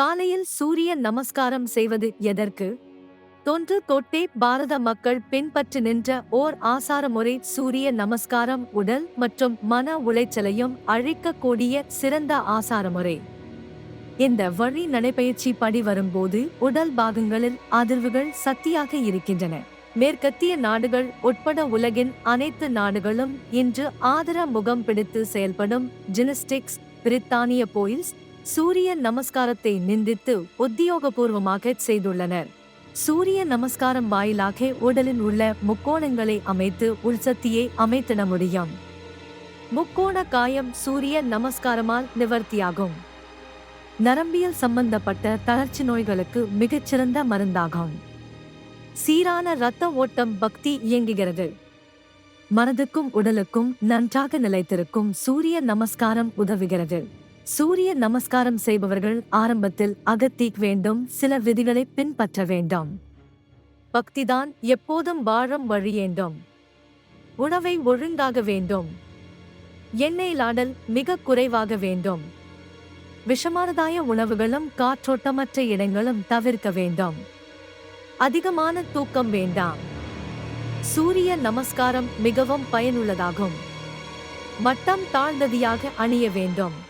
காலையில் சூரிய நமஸ்காரம் செய்வது எதற்கு? தொன்று தொட்டே பாரத மக்கள் பின்பற்றி நின்ற ஓர் ஆசார முறை சூரிய நமஸ்காரம் உடல் மற்றும் மன உளைச்சலையும் அழிக்கக்கூடிய சிறந்த ஆசார முறை இந்த வழி நடைபயிற்சி படி வரும்போது உடல் பாகங்களில் அதிர்வுகள் சக்தியாக இருக்கின்றன. மேற்கத்திய நாடுகள் உட்பட உலகின் அனைத்து நாடுகளும் இன்று ஆதர முகம் பிடித்து செயல்படும் ஜினஸ்டிக்ஸ் பிரித்தானிய போயில்ஸ் சூரிய நமஸ்காரத்தை நிந்தித்து உத்தியோகபூர்வமாக செய்துள்ளனர். சூரிய நமஸ்காரம் வாயிலாக உடலில் உள்ள முக்கோணங்களை அமைத்து உள்சக்தியை அமைத்திட முடியும். முக்கோண காயம் சூரிய நமஸ்காரமால் நிவர்த்தியாகும். நரம்பியல் சம்பந்தப்பட்ட தளர்ச்சி நோய்களுக்கு மிகச்சிறந்த மருந்தாகும். சீரான இரத்த ஓட்டம் பக்தி இயங்குகிறது. மனதுக்கும் உடலுக்கும் நன்றாக நிலைத்திருக்கும் சூரிய நமஸ்காரம் உதவுகிறது. சூரிய நமஸ்காரம் செய்பவர்கள் ஆரம்பத்தில் அகத்தீக் வேண்டும் சில விதிகளை பின்பற்ற வேண்டும். பக்திதான் எப்போதும் வாழும் வழியேண்டும் உணவை ஒழுங்காக வேண்டும். எண்ணெய் லாடல் மிக குறைவாக வேண்டும். விஷமானதாய உணவுகளும் காற்றோட்டமற்ற இடங்களும் தவிர்க்க வேண்டும். அதிகமான தூக்கம் வேண்டாம். சூரிய நமஸ்காரம் மிகவும் பயனுள்ளதாகும். மட்டம் தாழ்ந்ததியாக அணிய வேண்டும்.